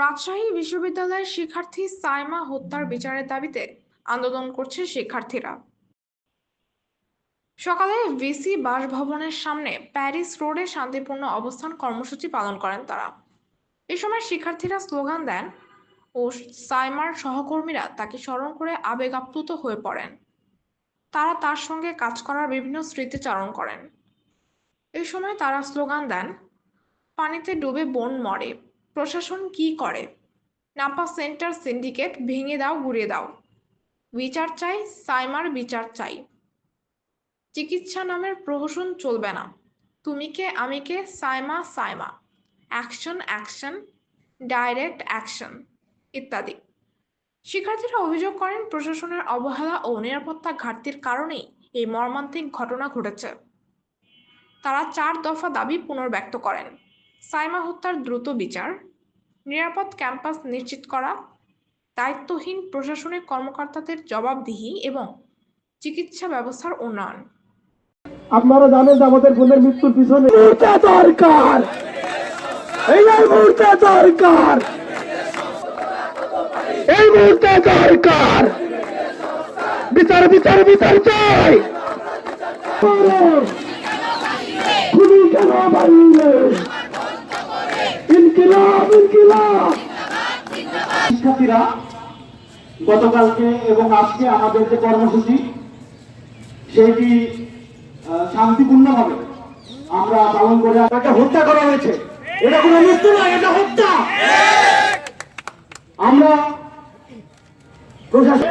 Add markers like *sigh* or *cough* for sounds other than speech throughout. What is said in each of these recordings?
রাজশাহী বিশ্ববিদ্যালয়ের শিক্ষার্থী সাইমা হত্যার বিচারের দাবিতে আন্দোলন করছে শিক্ষার্থীরা। সকালে ভিসি বাসভবনের সামনে প্যারিস রোডে শান্তিপূর্ণ অবস্থান কর্মসূচি পালন করেন তারা। এ সময় শিক্ষার্থীরা স্লোগান দেন, ও সাইমার সহকর্মীরা তাকে স্মরণ করে আবেগ আপ্লুত হয়ে পড়েন। তারা তার সঙ্গে কাজ করার বিভিন্ন স্মৃতিচারণ করেন। এই সময় তারা স্লোগান দেন, পানিতে ডুবে বন মরে। প্রশাসন কি করে? নাপা সেন্টার সিন্ডিকেট, ভেঙে দাও, গুড়িয়ে দাও। বিচার চাই, সাইমার বিচার চাই। চিকিৎসা নামের প্রহসন চলবে না। তুমি কে, আমি কে, Saima Saima. Action action, direct action, ইত্যাদি। শিক্ষার্থীরা অভিযোগ করেন, প্রশাসনের অবহেলা ও নিরাপত্তা ঘাটতির কারণেই এই মর্মান্তিক ঘটনা ঘটেছে। তারা চার দফা দাবি পুনর্ব্যক্ত করেন। সাইমা হত্যার দ্রুত বিচার, নিরাপদ ক্যাম্পাস নিশ্চিত করা, দায়িত্বহীন প্রশাসনিক কর্মকর্তাদের জবাবদিহি এবং চিকিৎসা ব্যবস্থার উন্নয়ন। আপনারা জানেন যে আমাদের বোনের মৃত্যুর পিছনে দরকার। এই মুহূর্তে দরকার। এই মুহূর্তে দরকার। বিচার বিচার বিচার চাই। কেন শিক্ষার্থীরা, গতকালকে এবং আজকে আমাদের যে কর্মসূচি সেইটি আমরা পালন করে তাকে হত্যা করা হয়েছে। এটা কোনো মৃত্যু নয়, এটা হত্যা। আমরা প্রশাসন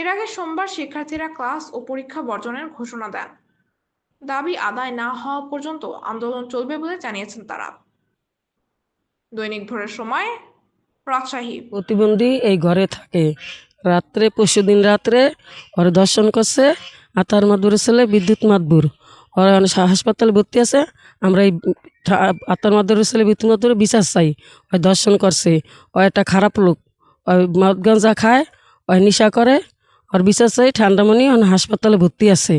এর আগে সোমবার শিক্ষার্থীরা ক্লাস ও পরীক্ষা বর্জনের ঘোষণা দেন। দাবি আদায় না হওয়া পর্যন্ত আন্দোলন চলবে বলে জানিয়েছেন তারা। দৈনিক ভোরের সময় রাজশাহী। প্রতিবন্ধী এই ঘরে থাকে। রাত্রে, পরশু দিন রাত্রে ওরা দর্শন করছে আতার মাদুরের ছেলে বিদ্যুৎ মাদবুর। ওরা হাসপাতালে ভর্তি আছে। আমরা এই আতার মাদুরের ছেলে বিদ্যুৎ মাদুরে বিচার চাই। ওই দর্শন করছে। ও একটা খারাপ লোক। ওই মদ গাঁজা খায়, ওই নেশা করে। ওর বিচার চাই। ঠান্ডামণি এখন হাসপাতালে ভর্তি আছে।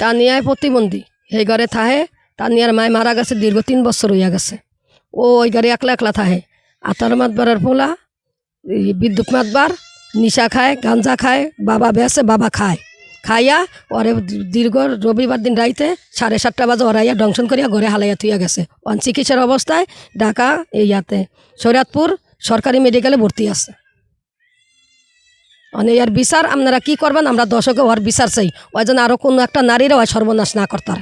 তানিয়ায় প্রতিবন্ধী। সেই ঘরে থাহে, তানিয়ার মায় মারা গেছে দীর্ঘ তিন বছর হইয়া গেছে। ও ওই ঘরে একলা একলা থাহে। আতার মাতবারের পোলা বিদ্যুৎ মাতবার, নিশা খায়, গাঞ্জা খায়, বাবা বেসে বাবা খায়। খাইয়া ওরে দীর্ঘ রবিবার দিন রাইতে সাড়ে সাতটা বাজে ওরাইয়া দংশন করিয়া ঘরে হালাইয়া থুইয়া গেছে। অন চিকিৎসার অবস্থায় ঢাকা ইয়াতে শরীয়তপুর সরকারি মেডিকেলে ভর্তি আছে। মানে ইয়ার বিচার আপনারা কি করবেন? আমরা দশকে ওর বিচার চাই। ওই জন্য আরও কোনো একটা নারীরা ওই সর্বনাশ না করতার।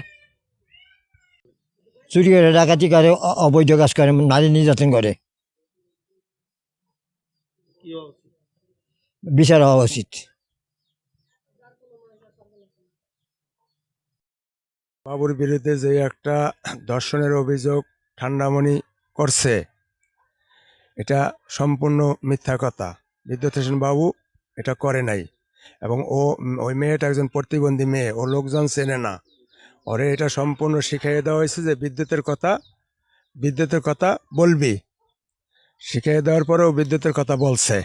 চুরি করে ডাকাতি করে অবৈধ কাজ করে নারী নির্যাতন করে। বিচার হওয়া উচিত। বাবুর বিরুদ্ধে যে একটা ধর্ষণের অভিযোগ ঠান্ডামণি করছে এটা সম্পূর্ণ মিথ্যা কথা। বিদ্যুৎ হোসেন বাবু এটা করে নাই। এবং ও, ওই মেয়েটা একজন প্রতিবন্ধী মেয়ে, ও লোকজন চেনে না। ওরে এটা সম্পূর্ণ শিখিয়ে দেওয়া হয়েছে যে বিদ্যুতের কথা বিদ্যুতের কথা বলবি। শিখিয়ে দেওয়ার পরেও বিদ্যুতের কথা বলছে।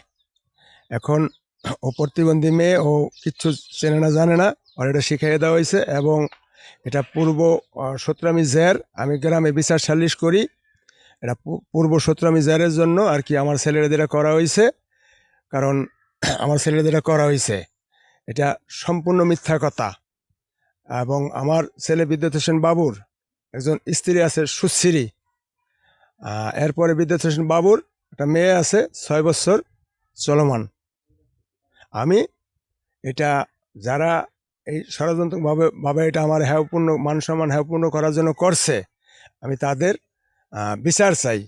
এখন ও প্রতিবন্ধী মেয়ে, ও কিচ্ছু চেনে না, জানে না। ওর এটা শিখিয়ে দেওয়া হয়েছে এবং এটা পূর্ব সত্রামি জের, আমি গ্রামে বিচার সালিশ করি। এটা পূর্ব সত্রামি জেরের জন্য আর কি আমার ছেলেদের করা হয়েছে। কারণ *clears throat* আমার ছেলেদের করা হয়েছে, এটা সম্পূর্ণ মিথ্যা কথা। এবং আমার ছেলে বিদ্যুৎ হোসেন বাবুর একজন স্ত্রী আছে, সুশ্রী। এরপরে বিদ্যুৎ হোসেন বাবুর একটা মেয়ে আছে, ছয় বছর, চলমান। আমি এটা, যারা এই ষড়যন্ত্রভাবে ভাবে এটা আমার হ্যায়পূর্ণ মান সম্মান হ্যায়পূর্ণ করার জন্য করছে, আমি তাদের বিচার চাই।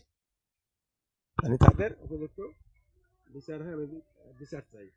আমি তাদের উপযুক্ত বিচার হয়, আমি বি- বিচার চাই